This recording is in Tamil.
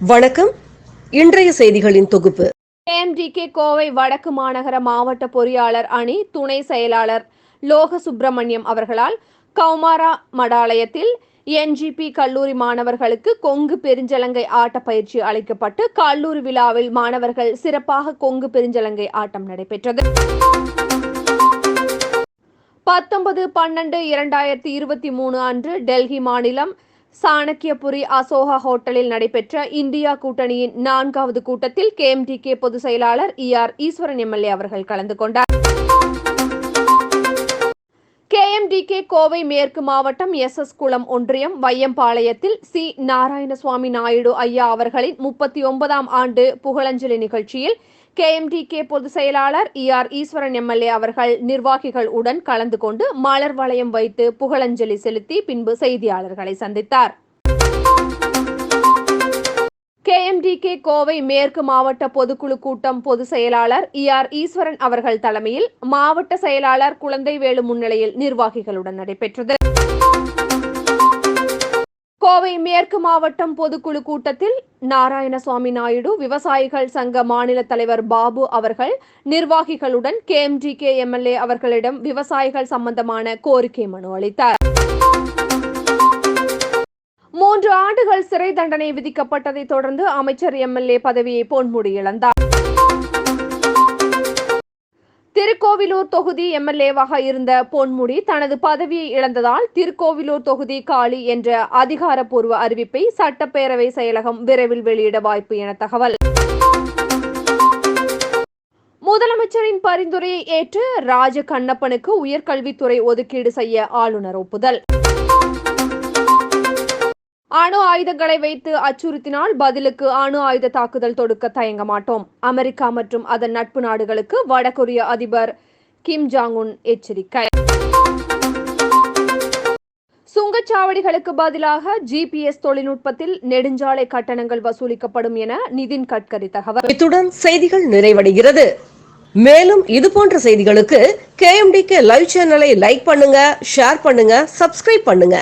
வணக்கம். இன்றைய செய்திகளின் தொகுப்பு. ஏஎம்டிகே கோவை வடக்கு மாநகர மாவட்ட பொறியாளர் அணி துணை செயலாளர் லோக சுப்பிரமணியம் அவர்களால் கௌமாரா மடாலயத்தில் என்ஜிபி கல்லூரி மாணவர்களுக்கு கொங்கு பெருஞ்சலங்கை ஆட்ட பயிற்சி அளிக்கப்பட்டு கல்லூரி விழாவில் மாணவர்கள் சிறப்பாக கொங்கு பெருஞ்சலங்கை ஆட்டம் நடைபெற்றது. பத்தொன்பது பன்னெண்டு இரண்டாயிரத்தி இருபத்தி மூணு அன்று டெல்லி மாநிலம் சாணக்கியபுரி அசோகா ஹோட்டலில் நடைபெற்ற இந்தியா கூட்டணியின் நான்காவது கூட்டத்தில் கேஎம்டிகே பொதுச் செயலாளர் இ ஆர் ஈஸ்வரன் எம்எல்ஏ அவர்கள் கலந்து கொண்டார். கேஎம்டிகே கோவை மேற்கு மாவட்டம் எஸ் எஸ் குளம் ஒன்றியம் வையம்பாளையத்தில் சி நாராயணசுவாமி நாயுடு ஐயா அவர்களின் முப்பத்தி ஒன்பதாம் ஆண்டு புகழஞ்சலி நிகழ்ச்சியில் கேஎம்டிகே பொதுச் செயலாளர் இ ஆர் ஈஸ்வரன் எம்எல்ஏ அவர்கள் நிர்வாகிகள் உடன் கலந்து கொண்டு மலர் வளையம் வைத்து புகழஞ்சலி செலுத்தி பின்பு செய்தியாளர்களை சந்தித்தார். கேஎம்டிகே கோவை மேற்கு மாவட்ட பொதுக்குழு கூட்டம் பொதுச் செயலாளர் இ ஆர் ஈஸ்வரன் அவர்கள் தலைமையில் மாவட்ட செயலாளர் குழந்தைவேலு முன்னிலையில் நிர்வாகிகளுடன் நடைபெற்றது. கோவை மேற்கு மாவட்டம் பொதுக்குழு கூட்டத்தில் நாராயணசுவாமி நாயுடு விவசாயிகள் சங்க மாநில தலைவர் பாபு அவர்கள் நிர்வாகிகளுடன் கேஎம்டிகே எம்எல்ஏ அவர்களிடம் விவசாயிகள் சம்பந்தமான கோரிக்கை மனு அளித்தார். மூன்று ஆண்டுகள் சிறை தண்டனை விதிக்கப்பட்டதை தொடர்ந்து அமைச்சர் எம்எல்ஏ பதவியை பொன்முடி இழந்தார். திருக்கோவிலூர் தொகுதி எம்எல்ஏவாக இருந்த பொன்முடி தனது பதவியை இழந்ததால் திருக்கோவிலூர் தொகுதி காலி என்ற அதிகாரப்பூர்வ அறிவிப்பை சட்டப்பேரவை செயலகம் விரைவில் வெளியிட வாய்ப்பு என தகவல். முதலமைச்சரின் பரிந்துரையை ஏற்று ராஜ கண்ணப்பனுக்கு உயர்கல்வித்துறை ஒதுக்கீடு செய்ய ஆளுநர் ஒப்புதல். அணு ஆயுதங்களை வைத்து அச்சுறுத்தினால் பதிலுக்கு அணு ஆயுத தாக்குதல் தொடுக்க தயங்க மாட்டோம். அமெரிக்கா மற்றும் அதன் நட்பு நாடுகளுக்கு வடகொரிய அதிபர் கிம் ஜாங் உன் எச்சரிக்கை. சுங்கச்சாவடிகளுக்கு பதிலாக ஜிபிஎஸ் தொழில்நுட்பத்தில் நெடுஞ்சாலை கட்டணங்கள் வசூலிக்கப்படும் என நிதின் கட்கரி தகவல். இத்துடன் செய்திகள் நிறைவடைகிறது. மேலும் இது போன்ற செய்திகளுக்கு கேஎம்டிகே லைவ் சேனலை லைக் பண்ணுங்க ஷேர் பண்ணுங்க சப்ஸ்கிரைப் பண்ணுங்க.